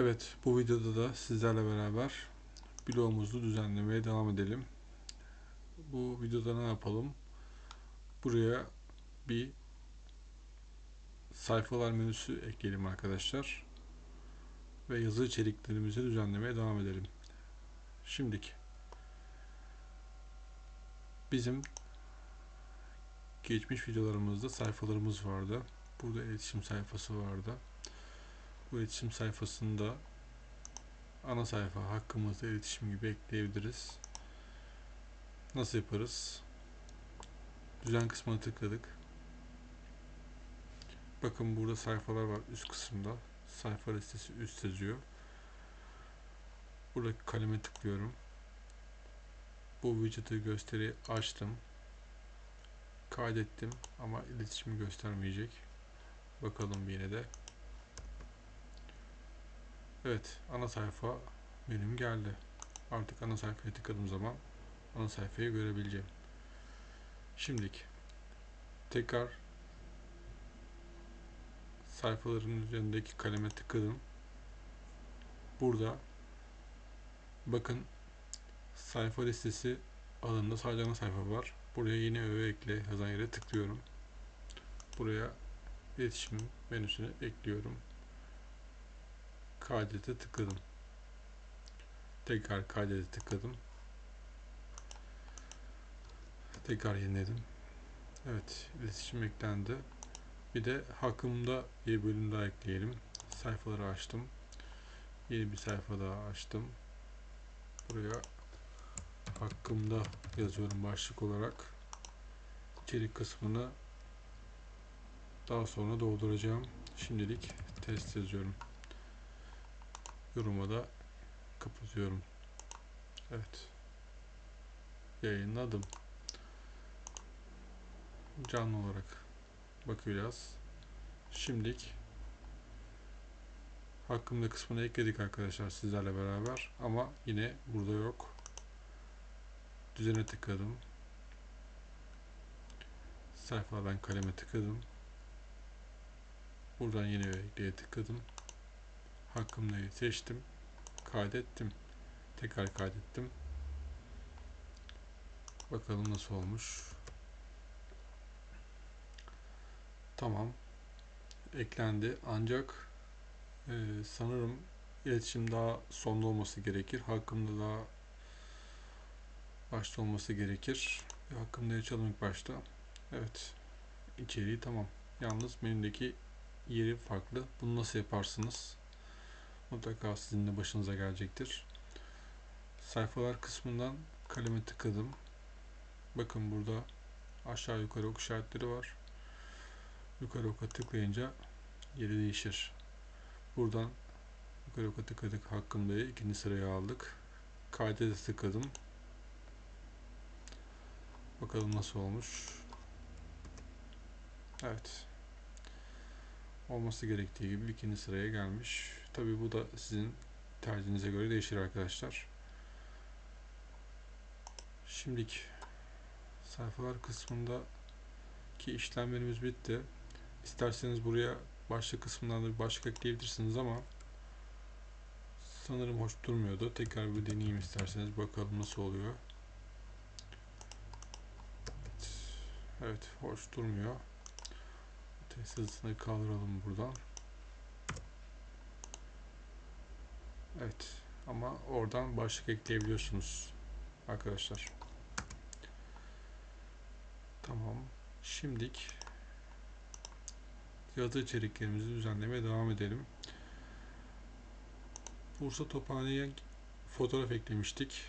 Evet, bu videoda da sizlerle beraber blogumuzu düzenlemeye devam edelim. Bu videoda ne yapalım? Buraya bir sayfalar menüsü ekleyelim arkadaşlar. Ve yazı içeriklerimizi düzenlemeye devam edelim. Şimdiki bizim geçmiş videolarımızda sayfalarımız vardı. Burada iletişim sayfası vardı. Bu iletişim sayfasında ana sayfa hakkımızda iletişim gibi ekleyebiliriz. Nasıl yaparız? Düzen kısmına tıkladık. Bakın burada sayfalar var üst kısımda. Sayfa listesi üst yazıyor. Buradaki kaleme tıklıyorum. Bu widget'ı gösteri açtım. Kaydettim ama iletişimi göstermeyecek. Bakalım yine de. Evet, ana sayfa menüm geldi. Artık ana sayfaya tıkladığım zaman ana sayfayı görebileceğim. Şimdilik tekrar sayfaların üzerindeki kaleme tıkladım. Burada bakın sayfa listesi alanında sadece ana sayfa var. Buraya yeni öğe ekle yazan yere tıklıyorum. Buraya iletişim menüsünü ekliyorum. Kaydete tıkladım. Tekrar kaydete tıkladım. Tekrar yeniledim. Evet, iletişim eklendi. Bir de hakkımda bir bölüm daha ekleyelim. Sayfaları açtım. Yeni bir sayfa daha açtım. Buraya hakkımda yazıyorum başlık olarak. İçerik kısmını daha sonra dolduracağım. Şimdilik test yazıyorum. Yoruma da kapatıyorum. Evet. Yayınladım. Canlı olarak bakacağız. Şimdilik hakkımda kısmını ekledik arkadaşlar sizlerle beraber ama yine burada yok. Düzene tıkladım. Sayfadan kaleme tıkladım. Buradan yeni ekleye tıkladım. Hakkımdayı seçtim. Kaydettim. Tekrar kaydettim. Bakalım nasıl olmuş. Tamam. Eklendi. Ancak e, sanırım iletişim daha sonda olması gerekir. Hakkımda daha başta olması gerekir. Hakkımda açalım ilk başta. Evet. İçeriği tamam. Yalnız menüdeki yeri farklı. Bunu nasıl yaparsınız? Mutlaka sizin de başınıza gelecektir. Sayfalar kısmından kaleme tıkladım. Bakın burada aşağı yukarı ok işaretleri var. Yukarı oka tıklayınca yeri değişir. Buradan yukarı oka tıkladık. Hakkımda ikinci sıraya aldık. Kaydede tıkladım. Bakalım nasıl olmuş. Evet. Olması gerektiği gibi ikinci sıraya gelmiş. Tabi bu da sizin tercihinize göre değişir arkadaşlar. Şimdilik sayfalar kısmındaki işlemlerimiz bitti. İsterseniz buraya başlık kısmından da bir başlık ekleyebilirsiniz ama sanırım hoş durmuyordu. Tekrar bir deneyeyim isterseniz bakalım nasıl oluyor. Evet, evet hoş durmuyor. Test hızını kaldıralım buradan. Evet ama oradan başlık ekleyebiliyorsunuz arkadaşlar. Tamam. Şimdilik yazı içeriklerimizi düzenlemeye devam edelim. Bursa Tophane'ye fotoğraf eklemiştik.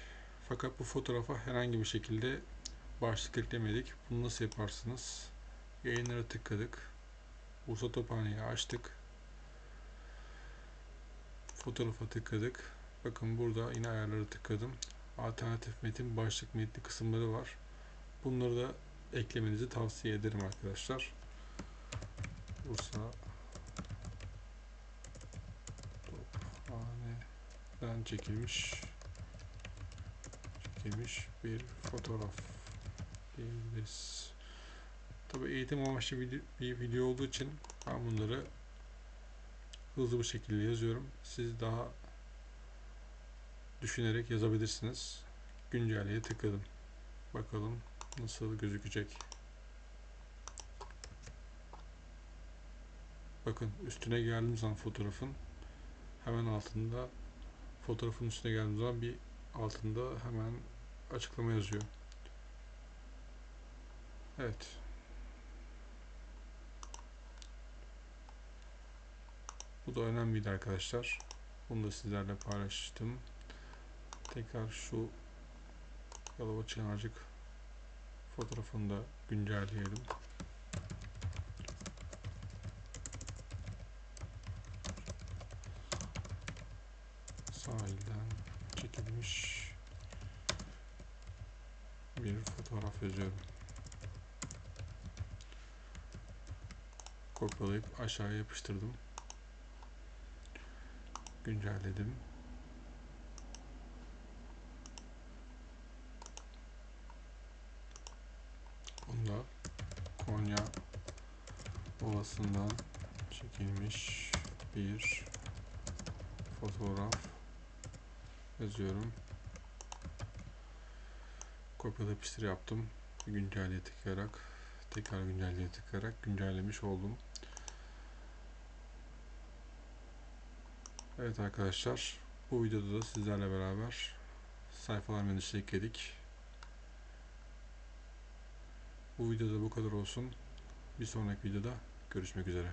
Fakat bu fotoğrafa herhangi bir şekilde başlık eklemedik. Bunu nasıl yaparsınız? Yayınlara tıkladık. Bursa Tophane'yi açtık. Fotoğrafa tıkladık. Bakın burada yine ayarları tıkladım. Alternatif metin, başlık metni kısımları var. Bunları da eklemenizi tavsiye ederim arkadaşlar. Bursa Tophane'den çekilmiş çekilmiş bir fotoğraf diyebiliriz. Tabi eğitim amaçlı bir video olduğu için ben bunları hızlı bir şekilde yazıyorum. Siz daha düşünerek yazabilirsiniz. Güncelleye tıkladım. Bakalım nasıl gözükecek. Bakın üstüne geldiğim zaman fotoğrafın hemen altında fotoğrafın üstüne geldiğim zaman bir altında hemen açıklama yazıyor. Evet. Bu da önemliydi arkadaşlar. Bunu da sizlerle paylaştım. Tekrar şu Yalova Çınarcık fotoğrafını da güncelleyelim. Sahilden çekilmiş bir fotoğraf yazıyorum. Kopyalayıp aşağıya yapıştırdım. Güncelledim. Bunda Konya Ovası'ndan çekilmiş bir fotoğraf yazıyorum. Kopyala yapıştır yaptım. Güncelleye tıklayarak tekrar güncelleye tıklayarak güncellemiş oldum. Evet arkadaşlar bu videoda da sizlerle beraber sayfalar menüsü ekledik. Bu videoda bu kadar olsun. Bir sonraki videoda görüşmek üzere.